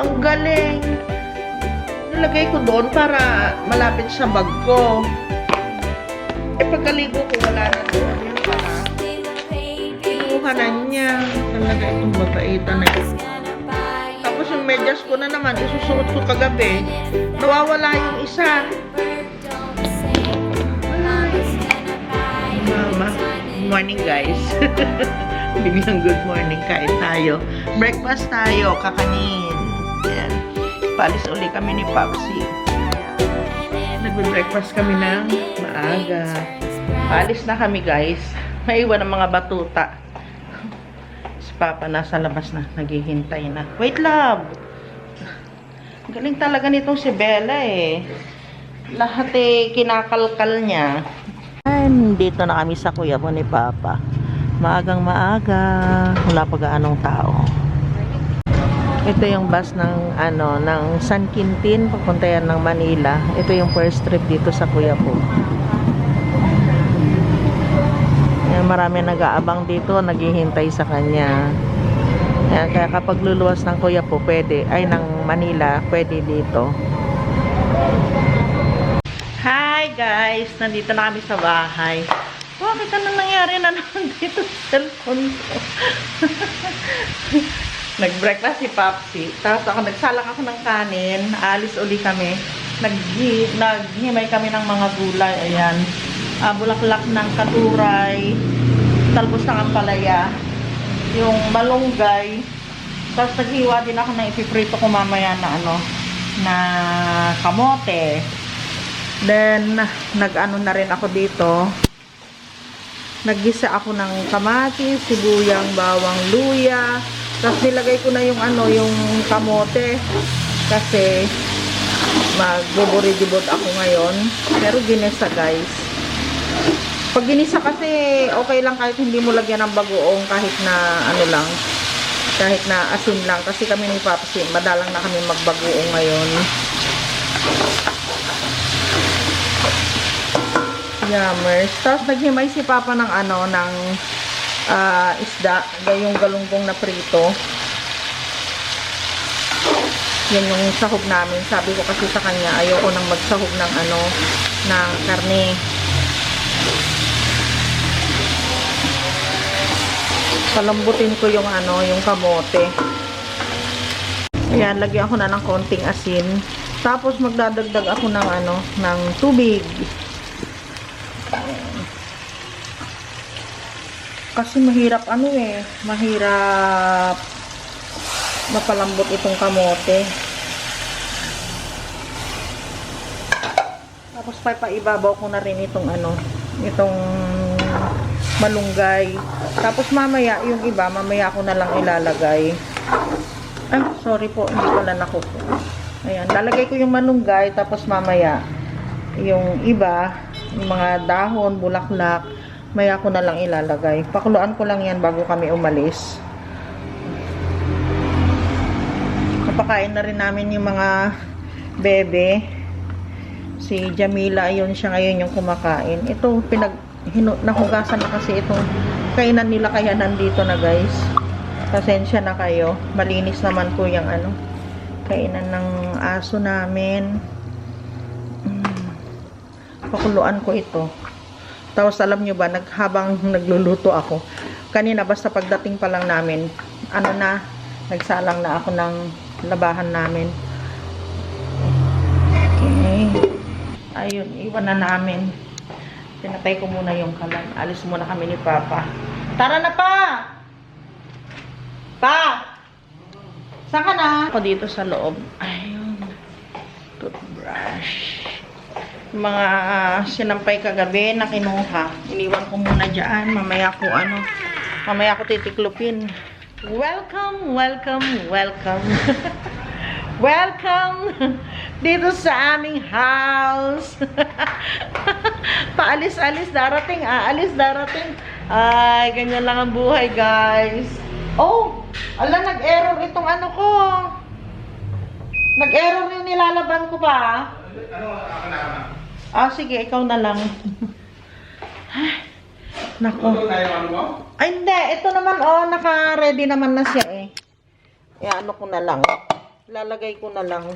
Ang galing. Nilagay ko doon para malapit sa bag ko. Eh, pagkaligo ko, wala na doon. Yun pala. Kinuha na niya. Talaga itong babaitan na ito. Tapos yung medyas ko na naman, isusuot ko kagabi. Nawawala yung isa. Mama, morning guys. Biglang good morning, kain tayo. Breakfast tayo, kakanin. Yan. Palis uli kami ni Papsi. Nagbe-breakfast kami ng maaga. Palis na kami guys. Maiwan ang mga batuta. Si Papa nasa labas na, naghihintay na. Wait, love! Galing talaga nitong si Bella eh. Lahat eh, kinakalkal niya. And dito na kami sa kuya mo ni Papa. Maagang maaga. Wala pa gaanong tao. Ito yung bus ng ano ng San Quintin papunta yan ng Manila. Ito yung first trip dito sa kuya po. Yan, marami nag-aabang dito, naghihintay sa kanya. Yan, kaya kapag luluwas ng kuya po, pwede, ay ng Manila, pwede dito. Hi guys! Nandito na kami sa bahay. Bakit ano nangyari na naman dito sa cellphone ko? Nag-breakfast si Papsi. Tapos ako, nagsalak ako ng kanin. Alis uli kami. Naghi, naghimay kami ng mga gulay. Ayan. Ah, bulaklak ng katuray. Talbos ng ampalaya. Yung malunggay. Tapos naghiwa din ako ng ipiprito ko mamaya na ano, na kamote. Then, nag-ano na rin ako dito. Naggisa ako ng kamatis, sibuyang, bawang, luya. Tapos nilagay ko na yung ano, yung kamote. Kasi, magbuburidibot ako ngayon. Pero ginisa, guys. Pag ginisa kasi, okay lang kahit hindi mo lagyan ng bagoong, kahit na ano lang. Kahit na asin lang. Kasi kami ni Papsi, madalang na kami magbagoong ngayon. Yummers. Tapos naghimay si Papa ng ano, ng ah, isda. Yung galunggong na prito. Yan yung sahog namin. Sabi ko kasi sa kanya, ayoko nang magsahog ng ano, ng karne. Palambutin ko yung ano, yung kamote. Ayan, lagyan ako na ng konting asin. Tapos magdadagdag ako ng ano, ng tubig. Kasi mahirap ano eh, mahirap mapalambot itong kamote. Tapos paibabaw ko na rin itong ano, itong malunggay. Tapos mamaya, yung iba, mamaya ko na lang ilalagay. Ay, sorry po, hindi pala nakupo. Ayan, lalagay ko yung malunggay, tapos mamaya, yung iba, yung mga dahon, bulaklak, maya ko na lang ilalagay. Pakuluan ko lang yan bago kami umalis. Napakain na rin namin yung mga bebe. Si Jamila, ayun siya ngayon yung kumakain. Ito, pinag, hinu, nahugasan na kasi itong kainan nila kaya nandito na guys. Pasensya na kayo. Malinis naman po yung ano, kainan ng aso namin. Mm. Pakuluan ko ito. Tapos alam nyo ba, naghabang nagluluto ako, kanina basta pagdating pa lang namin, ano na, nagsalang na ako ng labahan namin. Okay. Ayun, iwan na namin. Pinatay ko muna yung kalan. Alis muna kami ni Papa. Tara na pa! Pa! Saan ka na? Ako dito sa loob. Ayun. Toothbrush mga ah, sinampay kagabi na kinuha. Iniwan ko muna dyan. Mamaya ko ano, mamaya ko titiklopin. Welcome, welcome, welcome. welcome dito sa aming house. Paalis-alis darating, aalis darating. Ay, ganyan lang ang buhay, guys. Oh, ala, nag-error itong ano ko. Nag-error yung nilalaban ko pa. Ah, sige, ikaw na lang. Nako. Ano? Ay, hindi. Ito naman, oh, naka-ready naman na siya eh. Eh, ano ko na lang. lalagay ko na lang.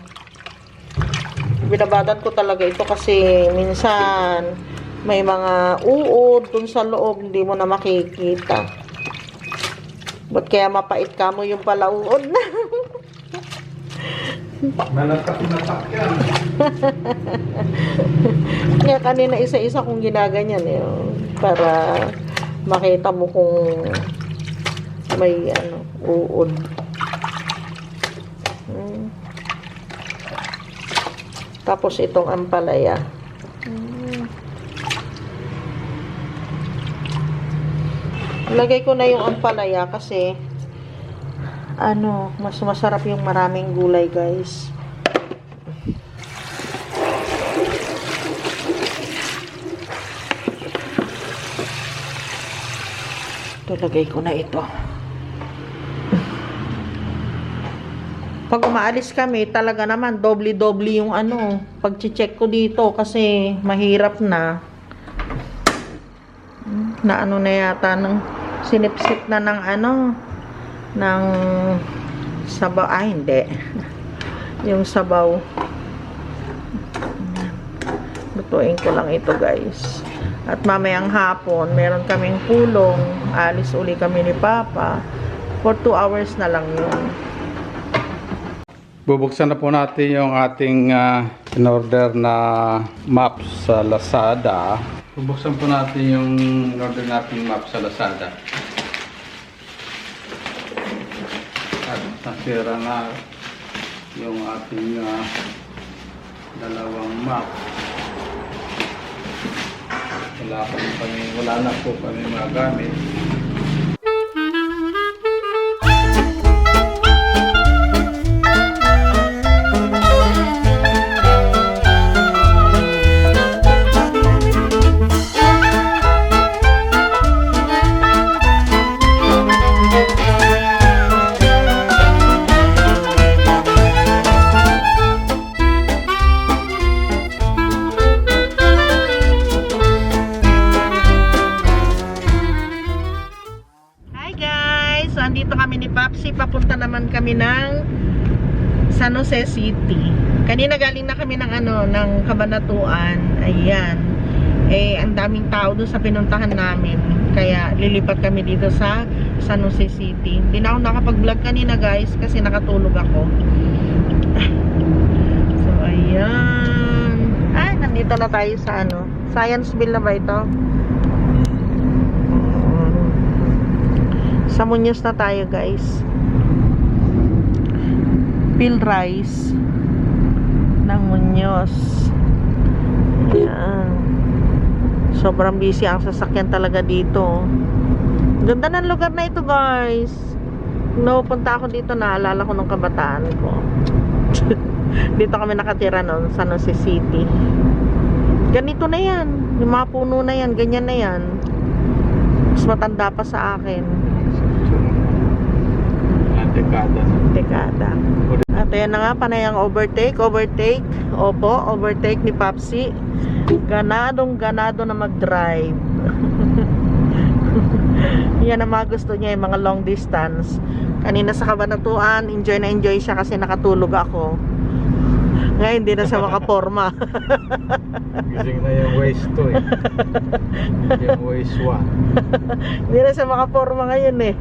Binabadan ko talaga ito kasi minsan may mga uod dun sa loob, hindi mo na makikita. Ba't kaya mapait ka mo yung pala uod na? Malakas na takyan. Kaya kanina isa-isa kong ginaganyan eh. oh, Para makita mo kung may ano, uod. Hmm. Tapos itong ampalaya. Hmm. Lagay ko na yung ampalaya kasi ano, mas masarap yung maraming gulay, guys. Ito, lagay ko na ito. Pag umaalis kami, talaga naman, doble-doble yung ano, pag-check ko dito kasi mahirap na. Na ano na yata, ng sinipsip na ng ano, ng sabaw, ah hindi. yung sabaw. Lutuin ko lang ito guys. At mamayang hapon, meron kaming pulong. Alis uli kami ni Papa. For 2 hours na lang yun. Bubuksan na po natin yung ating ah, in-order na map sa Lazada. Bubuksan po natin yung in-order nating map sa Lazada. At nasira na yung ating ah, dalawang map. Wala, kami, wala na po kami magamit. Ng Kabanatuan. Ayan. Eh, ang daming tao doon sa pinuntahan namin. Kaya lilipat kami dito sa San Jose City. Hindi na ako nakapag-vlog kanina guys kasi nakatulog ako. So, ayan. Ay, nandito na tayo sa ano. Scienceville na ba ito? Sa Muñoz na tayo, guys. Peel rice ng Muñoz. Ayan. Sobrang busy ang sasakyan talaga dito. Ganda ng lugar na ito, guys. No, punta ako dito, naalala ko nung kabataan ko. dito kami nakatira noon, San Jose City. Ganito na yan. Yung mga puno na yan, ganyan na yan. Mas matanda pa sa akin. Dekada dekada. At ayan na nga, panay ang overtake, overtake. Opo, overtake ni Papsi. Ganadong ganado na mag-drive. Yan ang mga gusto niya, yung mga long distance. Kanina sa Kabanatuan, enjoy na enjoy siya kasi nakatulog ako. Ngayon, hindi na siya makaporma. Gising na yung waist 2 eh. yung waist 1. Hindi na siya makaporma ngayon eh.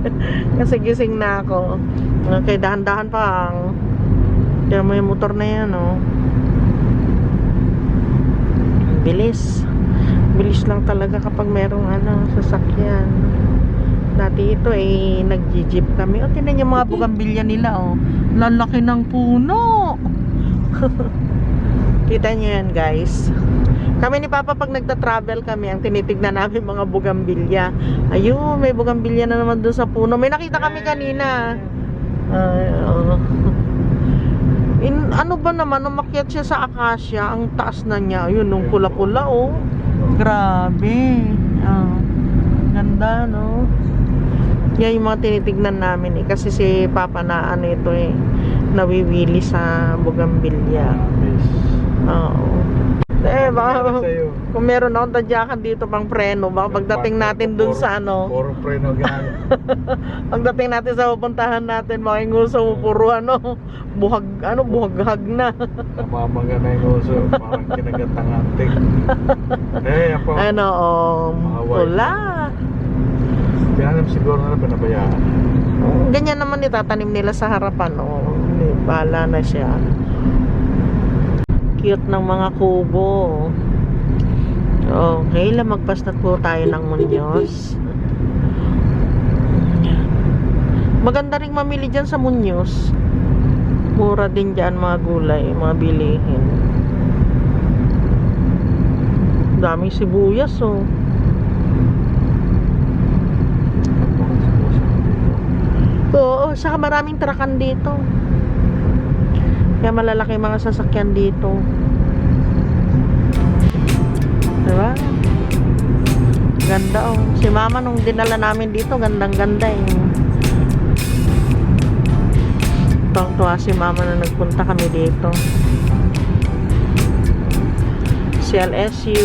Kasi gising na ako. Okay, dahan-dahan pa ang Tiyan mo yung motor na yan, oh. Bilis. Bilis lang talaga kapag merong ano, sasakyan. Dati ito eh, nag-jeep kami. O, tinan yung mga bugambilya nila, oh. Lalaki ng puno. Kita nyo yan, guys. Kami ni Papa pag nagta-travel kami, ang tinitignan namin mga bugambilya. Ayun, may bugambilya na naman doon sa puno. May nakita kami kanina. Ay, oo. In, ano ba naman, umakyat siya sa akasya, ang taas na niya. Ayun, nung pula-pula, oh. Grabe. Ah, ganda, no? Yan yung mga tinitignan namin eh. Kasi si Papa na ano ito eh, nawiwili sa bugambilya. Oo. Eh, baka, kung meron akong tadyakan dito pang preno, baka pagdating natin dun sa ano, Puro preno ginagawa. pagdating natin sa pupuntahan natin, makinguso mo puro ano, buhag, ano, buhaghag na. Namamaga na yung uso. Parang kinagatang antik. Eh, po. Ano, Mga white. pula. Kaya siguro na pinabayaan. Ganyan naman itatanim nila sa harapan, oh. Bahala na siya. Cute ng mga kubo. Okay, lamagpas na po tayo ng Munyos. Maganda rin mamili dyan sa Munyos. Mura din dyan mga gulay, mga bilihin. Daming sibuyas, oh. Oo, saka maraming trakan dito. Kaya malalaki mga sasakyan dito. Diba? Ganda oh. Si mama nung dinala namin dito, gandang ganda eh. Tuwang tuwa si mama na nagpunta kami dito. CLSU.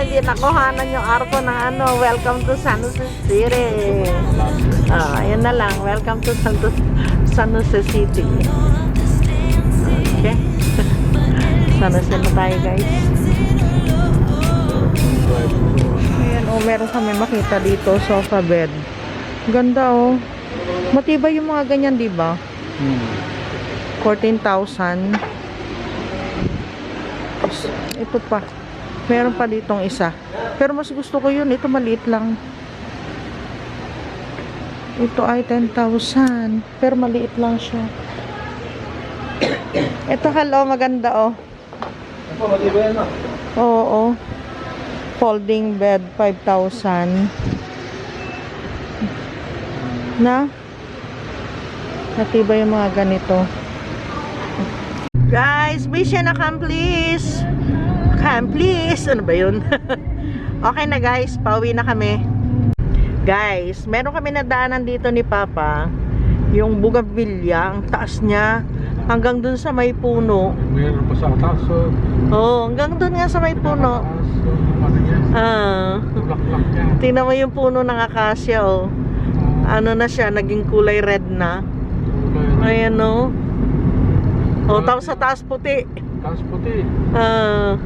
Hindi nakuhanan yung arko ng ano, welcome to San Jose City. Ah, ayun na lang, welcome to San, San Jose City. Okay. San Jose na tayo guys. Ayan, oh, meron kami makita dito, sofa bed. Ganda, oh. Matibay yung mga ganyan, di ba? Hmm. 14,000. Tapos, Ito pa. Meron pa ditong isa. Pero mas gusto ko yun. Ito maliit lang. Ito ay 10,000. Pero maliit lang siya. Ito, hello. Maganda, oh. Ako, matibay na. Oo. Folding bed, 5,000. Na? Natibay yung mga ganito. Guys, mission accomplished! Accomplished! Ano ba yun? okay na guys, pauwi na kami. Guys, meron kami nadaanan dito ni Papa. Yung bougainvillea, ang taas niya. Hanggang dun sa may puno. Meron pa sa atas. So, Oo, hanggang dun nga sa may puno. Taas, so, ano? Ah. Tingnan mo yung puno ng akasya, oh. Ano na siya, naging kulay red na. Ayan, oh. Oh, tapos sa taas puti. Taas puti. Ah.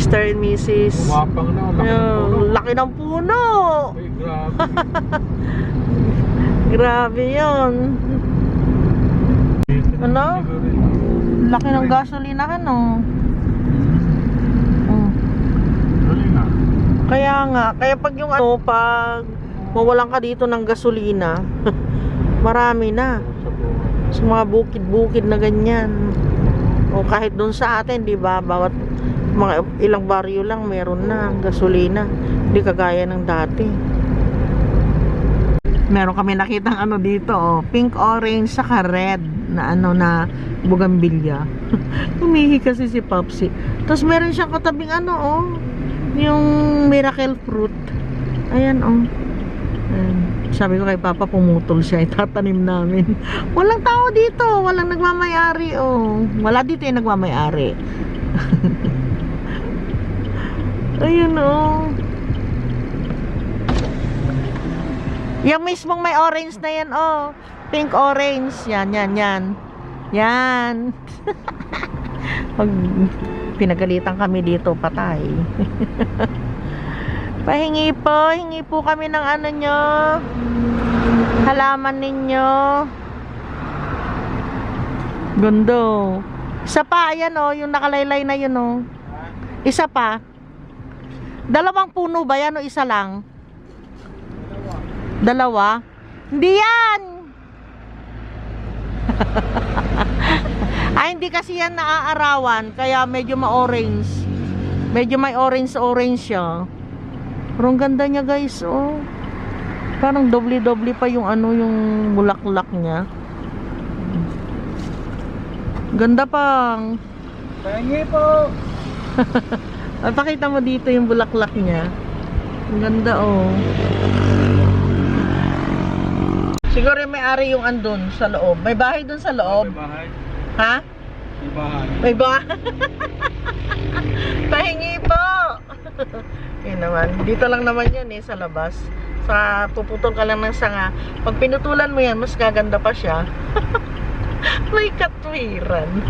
Mr. and Mrs. Umapang na. Laki ng puno. Yung laki ng puno. Ay, grabe. Grabe yun. Ano? Laki ng gasolinahan, oh. Oh. Dali na. Kaya nga, kaya pag yung ano, pag mawalan ka dito ng gasolina, marami na. Sa mga bukid-bukid na ganyan. O kahit doon sa atin, 'di ba? Bawat mga ilang baryo lang meron na gasolina. Hindi kagaya ng dati. Meron kami nakitang ano dito, oh, pink orange saka red na ano na bugambilya. Umihi kasi si Popsi. Tapos meron siyang katabing ano, oh, yung miracle fruit. Ayan, oh. Ayan. Sabi ko kay Papa, pumutol siya. Itatanim namin. Walang tao dito. Walang nagmamayari, oh. Wala dito yung nagmamayari. Ayun, oh. Yung mismong may orange na yan, oh. Pink orange. Yan, yan, yan. Yan. Pag pinagalitan kami dito, patay. Pahingi po, hingi po kami ng ano nyo. Halaman ninyo. Gundo. Isa pa, ayan oh, yung nakalaylay na yun oh. Isa pa. Dalawang puno ba yan o isa lang? Dalawa? Hindi yan! Ay, hindi kasi yan naaarawan, kaya medyo ma-orange. Medyo may orange-orange siya. Pero ang ganda niya guys, oh. Parang doble-doble pa yung ano, yung bulaklak niya. Ganda pang. Pahingi po! Ay, pakita mo dito yung bulaklak niya. Ang ganda, oh. Siguro yung may-ari yung andun sa loob. May bahay dun sa loob. bahay. Ha? May bahay. May bahay. Pahingi po. Yun naman. Dito lang naman yan eh, sa labas. Sa puputol ka lang ng sanga. Pag pinutulan mo yan, mas gaganda pa siya. May katwiran.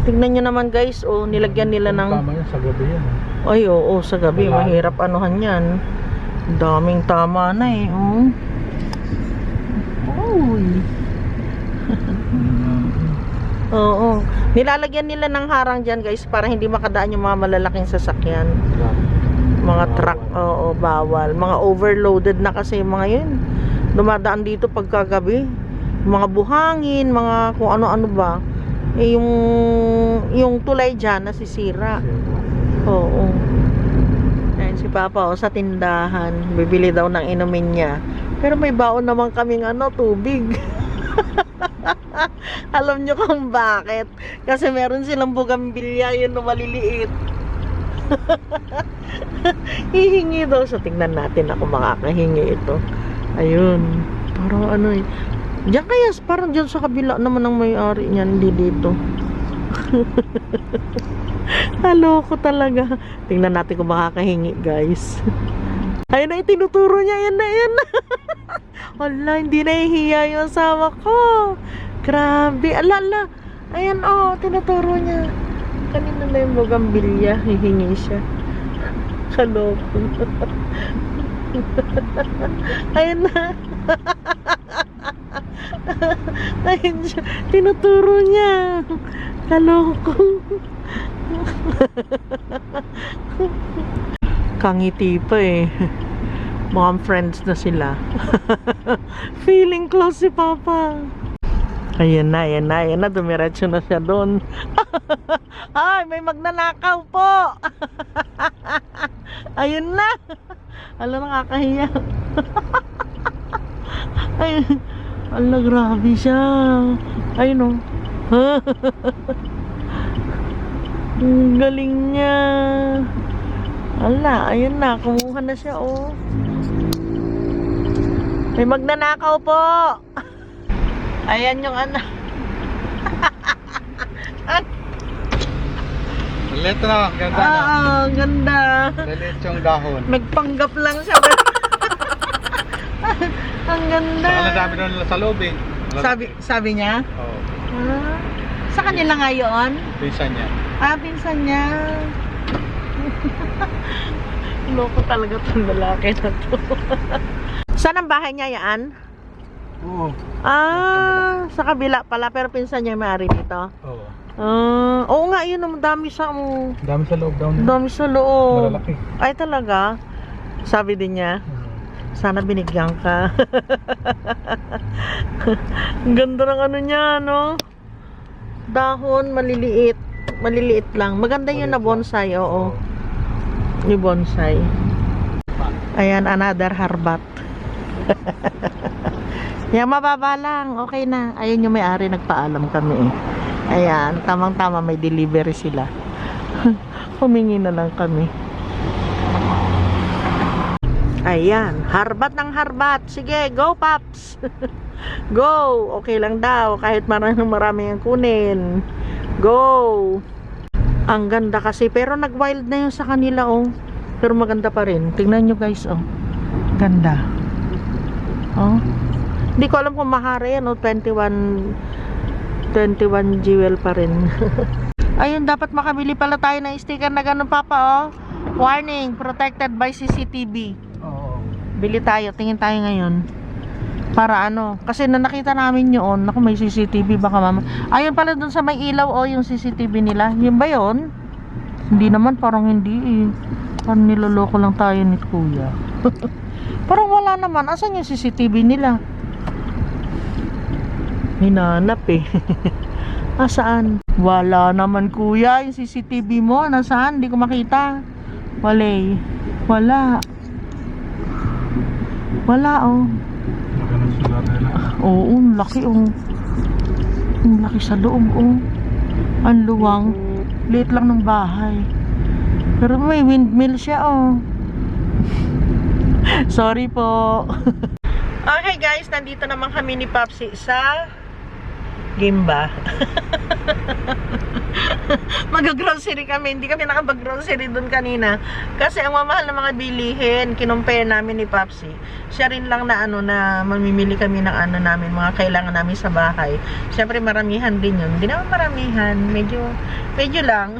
Tignan nyo naman guys, oh, nilagyan nila ng... Tama yan, sa gabi yan. Ay, oo, sa gabi, Wala. mahirap anuhan yan. Daming tama na eh, oh. Uy. Oo. Nilalagyan nila ng harang dyan guys para hindi makadaan yung mga malalaking sasakyan. Mga truck, oo, bawal. Mga overloaded na kasi yung mga yun. Dumadaan dito pagkagabi. Mga buhangin, mga kung ano-ano ba. Eh, yung, yung tulay dyan nasisira. Oo. Ayan si Papa oh, sa tindahan. Bibili daw ng inumin niya. Pero may baon naman kaming ano, tubig. Alam nyo kung bakit? Kasi meron silang bugambilya yun na maliliit. Hihingi daw siya. Tingnan natin ako makakahingi ito. Ayun. Parang ano eh. Diyan kaya, parang diyan sa kabila naman ang may-ari niyan, hindi dito. Halo ko talaga. Tingnan natin kung makakahingi, guys. Ayun na, tinuturo niya. Yan na, yan na. Wala, hindi nahihiya yung asawa ko. Grabe. Alala. Ayan, oh, tinuturo niya. Kanina na yung bugambilya. Hihingi siya. Kaloko. Ayun na. Ayun siya. Tinuturo niya. Kaloko. Kangiti pa eh. Mukhang friends na sila. Feeling close si Papa. Ayan na, ayan na, ayan na. Dumiretso na siya doon. Ay, may magnanakaw po. ayun na. Alam, nakakahiya. Ay, ala, grabe siya. Ayun o. Ang galing niya. Ala, ayun na. Kumuha na siya, oh. May magnanakaw po. Ayan yung ano. Leto na, ganda Ah, na. ang ganda. Dalit yung dahon. Nagpanggap lang siya. ang ganda. Saka na dami doon sa loob eh. Sabi, sabi niya? Oo, Ah, sa kanila ngayon? pisa niya. Ah, pinsan niya. Loko talaga itong lalaki na to. Saan ang bahay niya yan? Oo. Ah, sa kabila pala, pero pinsan niya yung may-ari dito. Oo. Ah, oo nga, yun ang dami sa mo. Dami sa loob daw. Dami sa loob. Malalaki. Ay talaga? Sabi din niya, sana binigyan ka. Ang ganda ng ano niya, no? Dahon, maliliit. Maliliit lang. Maganda yun na bonsai, oo. Yung bonsai. Ayan, another harbat. Yan, mababa lang. Okay na. Ayun yung may-ari, nagpaalam kami eh. Ayan, tamang-tama may delivery sila. Humingi na lang kami. Ayan, harbat ng harbat. Sige, go Paps. go. Okay lang daw kahit maraming marami ang kunin. Go. Ang ganda kasi pero nag-wild na yun sa kanila oh. Pero maganda pa rin. Tingnan nyo guys oh. Ganda. Oh. Hindi ko alam kung mahara yan oh. 21 21 jewel pa rin. Ayun, dapat makabili pala tayo ng sticker na ganun papa oh. Warning, protected by CCTV. Oo. Bili tayo, tingin tayo ngayon. Para ano, kasi na nakita namin yun, naku may CCTV baka mama. Ayun pala dun sa may ilaw oh, yung CCTV nila. Yun ba yun? Hindi naman, parang hindi eh. Parang niloloko lang tayo ni kuya. parang wala naman. Asan yung CCTV nila? Hinanap eh. Asaan? Wala naman kuya, yung CCTV mo. Nasaan? Hindi ko makita. Wala. Wala. Wala oh. Oo, ang laki oh. Ang laki sa loob oh. Ang luwang. Liit lang ng bahay. Pero may windmill siya oh. Sorry po. okay guys, nandito naman kami ni Papsi sa Gimba. Mag-grocery kami. Hindi kami nakapag-grocery doon kanina. Kasi ang mamahal ng mga bilihin, kinumpare namin ni Papsi. Siya rin lang na ano na mamimili kami ng ano namin, mga kailangan namin sa bahay. Siyempre maramihan din yun. Hindi naman maramihan. Medyo, medyo lang.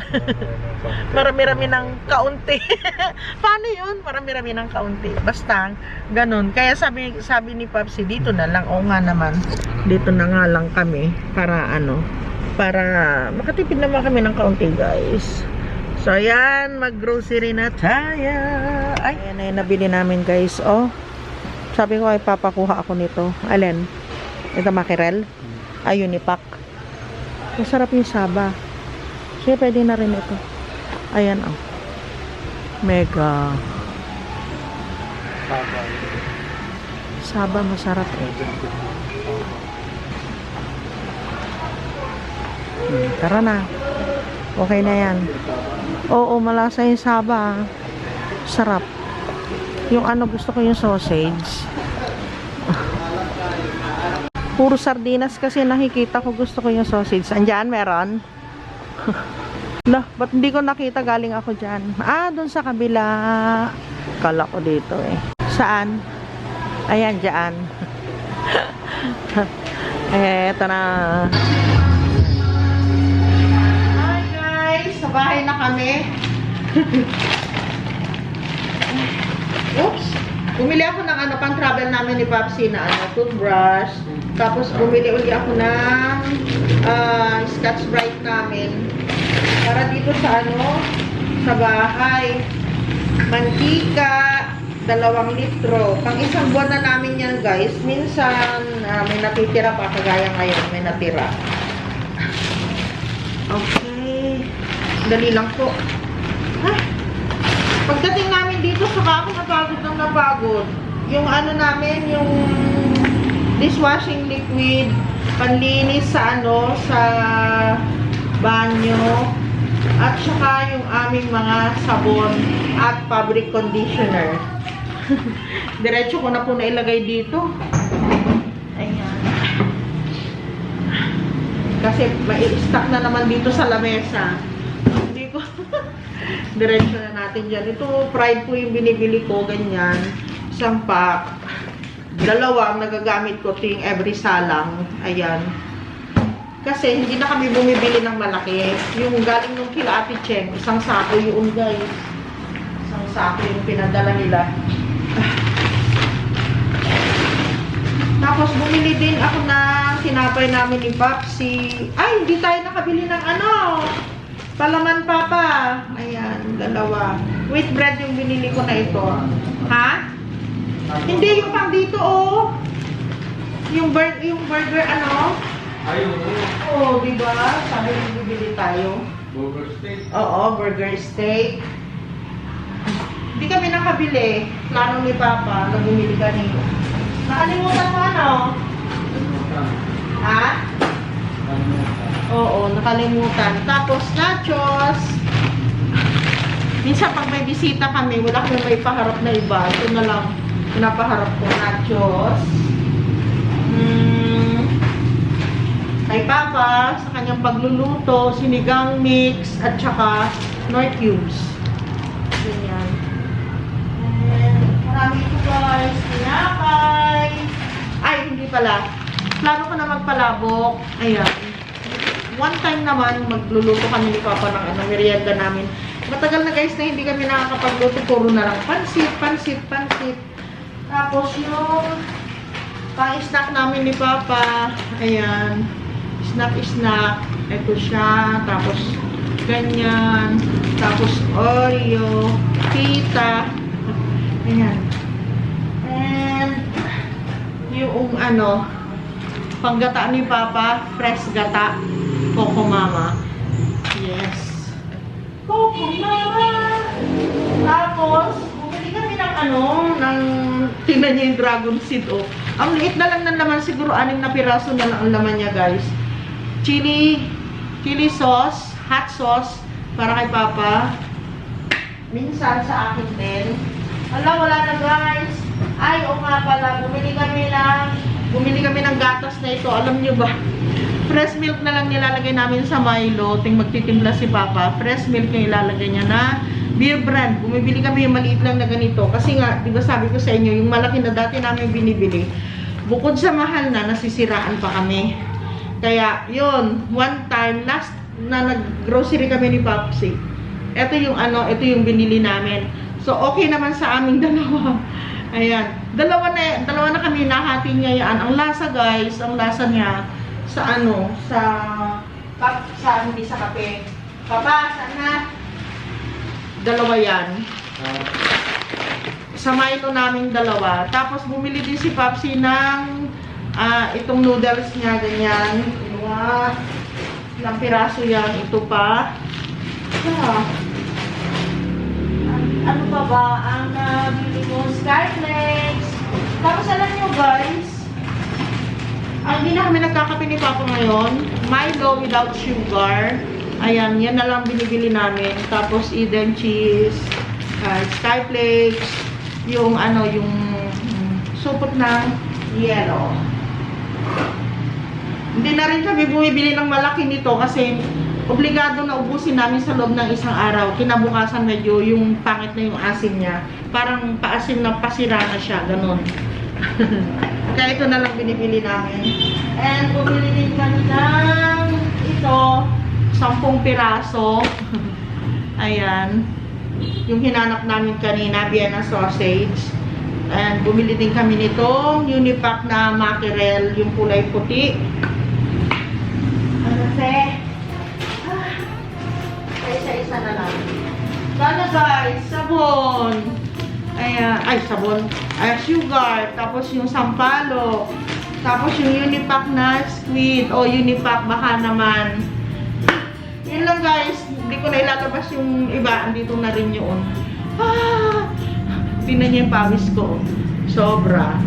Marami-rami ng kaunti. Paano yun? Marami-rami ng kaunti. Basta, ganun. Kaya sabi, sabi ni Papsi, dito na lang. Oo nga naman. Dito na nga lang kami. Para ano, para makatipid naman kami ng kaunti guys. So ayan, mag-grocery na tayo. Ay, ayan na yung nabili namin guys. Oh, sabi ko ay papakuha ako nito. Alin? Ito makirel? Ay, unipack. Masarap yung saba. Siya pwede na rin ito. Ayan oh. Mega. Saba masarap eh. Hmm, tara na. Okay na yan. Oo, malasa yung saba. ah. Sarap. Yung ano, gusto ko yung sausage. Puro sardinas kasi nakikita ko gusto ko yung sausage. Andyan, meron? Lah, ba't hindi ko nakita galing ako dyan? Ah, dun sa kabila. Kala ko dito eh. Saan? Ayan, dyan. eh, eto na. Bahay na kami. Oops! Bumili ako ng ano, pang travel namin ni Papsi na ano, toothbrush. Tapos bumili uli ako ng ah, Scotch Brite namin. Para dito sa ano, sa bahay. Mantika, dalawang litro. Pang isang buwan na namin yan guys. Minsan ah, may natitira pa, kagaya ngayon may natira. Okay. Dali lang po. Ah, Pagdating namin dito, saka ako napagod ng napagod. Yung ano namin, yung dishwashing liquid, panlinis sa ano, sa banyo, at saka yung aming mga sabon at fabric conditioner. Diretso ko na po nailagay dito. Ayan. Kasi may stock na naman dito sa lamesa. Ko diretso na natin dyan. Ito, fried po yung binibili ko, ganyan. Isang pack. Dalawa nagagamit ko, yung every salang. Ayan. Kasi hindi na kami bumibili ng malaki. Yung galing nung kila Ate Cheng, isang sako yun guys. Isang sako yung pinadala nila. Tapos bumili din ako na sinapay namin ni Papsi. Ay, hindi tayo nakabili ng ano. Palaman papa. Ayan, dalawa. Wheat bread yung binili ko na ito. Ha? Hindi, yung pang dito oh. Yung, bur yung burger ano? Ayun. Oo, oh, di ba? Sabi yung bibili tayo. Burger steak. Oo, burger steak. Hindi kami nakabili. Plano ni Papa na bumili kanina. Nakalimutan mo ano? Ha? Oo, nakalimutan. Tapos nachos. Minsan pag may bisita kami, wala kami may paharap na iba. Ito na lang pinapaharap ko. Nachos. Mm, kay Papa, sa kanyang pagluluto, sinigang mix, at saka Nor cubes. Ganyan. And marami ito guys. Tinapay. Ay, hindi pala. Plano ko na magpalabok. Ayan. One time naman, magluluto kami ni Papa ng ano, merienda namin. Matagal na guys na hindi kami nakakapagluto. Puro na lang pansit, pansit, pansit. Tapos yung pang-snack namin ni Papa. Ayan. Snack-snack. Ito siya. Tapos ganyan. Tapos Oreo. Pita. Ayan. And yung ano, panggata ni Papa, fresh gata. Coco Mama. Yes. Coco Mama! Tapos, bumili kami ng ano, ng, tingnan niyo yung dragon seed, oh. Ang liit na lang ng laman, siguro anim na piraso na lang ang laman niya, guys. Chili, chili sauce, hot sauce, para kay Papa. Minsan sa akin din. Wala, wala na guys. Ay, o nga pala, bumili kami ng, bumili kami ng gatas na ito. Alam niyo ba? Fresh milk na lang nilalagay namin sa Milo. Ting magtitimpla si Papa. Fresh milk yung ilalagay niya na beer brand. Bumibili kami yung maliit lang na ganito. Kasi nga, di ba sabi ko sa inyo, yung malaki na dati namin binibili, bukod sa mahal na, nasisiraan pa kami. Kaya, yun, one time, last na nag-grocery kami ni Papsi, ito yung ano, ito yung binili namin. So, okay naman sa aming dalawa. Ayan. Dalawa na, dalawa na kami nahati niya yan. Ang lasa, guys, ang lasa niya sa ano, sa, kap, sa, hindi sa kape. Papa, sana, dalawa yan. Sa Milo namin dalawa. Tapos, bumili din si Papsi ng ah, itong noodles niya, ganyan. Iwa, ilang piraso yan. Ito pa. Ah. An- ano pa ba ang nabili ko? Skyflex. Tapos alam nyo guys, ang hindi na kami nagkakape ni Papa ngayon, Milo without sugar. Ayan, yan na lang binibili namin. Tapos Eden cheese, uh, Skyflex, yung ano, yung mm, supot ng yellow. Hindi na rin kami bumibili ng malaki nito kasi obligado na ubusin namin sa loob ng isang araw. Kinabukasan medyo yung pangit na yung asin niya. Parang paasim na pasira na siya, ganun. Kaya ito na lang binibili namin. And bumili din kami ng ito, 10 piraso. Ayan. Yung hinanap namin kanina, Vienna sausage. And bumili din kami nitong unipack na mackerel, yung kulay puti. Ano te? Ah, isa-isa na lang. Sana guys, sabon. Ayan, ay sabon. Ay, sugar. Tapos yung sampalo. Tapos yung unipack na squid. O unipack baka naman. Yun lang guys. Hindi ko na ilalabas yung iba. Andito na rin yun. Ah! Tingnan niyo yung pawis ko. Sobra.